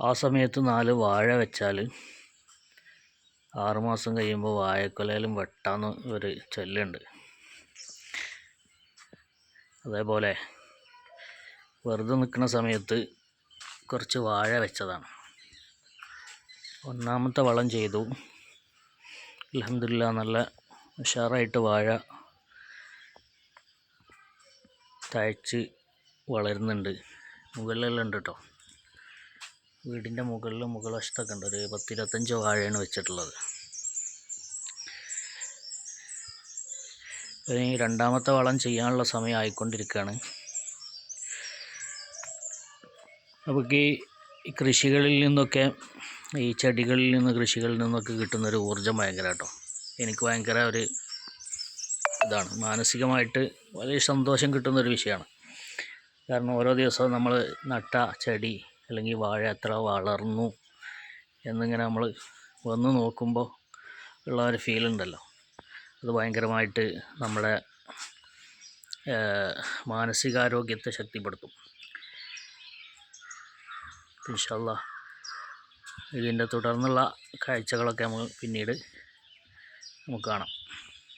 ആ സമയത്ത് നാല് വാഴ വെച്ചാൽ ആറുമാസം കഴിയുമ്പോൾ വാഴക്കൊലയിലും വെട്ടാന്ന് ഒരു ചൊല്ലുണ്ട്. അതേപോലെ വെറുതെ നിൽക്കുന്ന സമയത്ത് കുറച്ച് വാഴ വെച്ചതാണ്. ഒന്നാമത്തെ വളം ചെയ്തു. അലഹമില്ല നല്ല ഉഷാറായിട്ട് വാഴ തഴച്ച് വളരുന്നുണ്ട്. മുകളിലെല്ലാം ഉണ്ട് കേട്ടോ വീടിന്റെ മുകളിൽ മുകൾ വശത്തൊക്കെ ഉണ്ട്. ഒരു പത്തിരുപത്തഞ്ച് വാഴയാണ് വെച്ചിട്ടുള്ളത്. ഇനി രണ്ടാമത്തെ വളം ചെയ്യാനുള്ള സമയം ആയിക്കൊണ്ടിരിക്കുകയാണ്. നമുക്ക് ഈ കൃഷികളിൽ നിന്നൊക്കെ ഈ ചെടികളിൽ നിന്ന് കൃഷികളിൽ നിന്നൊക്കെ കിട്ടുന്നൊരു ഊർജം ഭയങ്കര കേട്ടോ എനിക്ക് ഭയങ്കര ഒരു ഇതാണ്. മാനസികമായിട്ട് വലിയ സന്തോഷം കിട്ടുന്നൊരു വിഷയമാണ്. കാരണം ഓരോ ദിവസവും നമ്മൾ നട്ട ചെടി അല്ലെങ്കിൽ വാഴ എത്ര വളർന്നു എന്നിങ്ങനെ നമ്മൾ വന്ന് നോക്കുമ്പോൾ ഉള്ള ഒരു ഫീൽ ഉണ്ടല്ലോ. അത് ഭയങ്കരമായിട്ട് നമ്മുടെ മാനസികാരോഗ്യത്തെ ശക്തിപ്പെടുത്തും. ഇൻഷല്ല ഇതിന്റെ തുടർന്നുള്ള കാഴ്ചകളൊക്കെ നമ്മൾ പിന്നീട് നമുക്ക് കാണാം.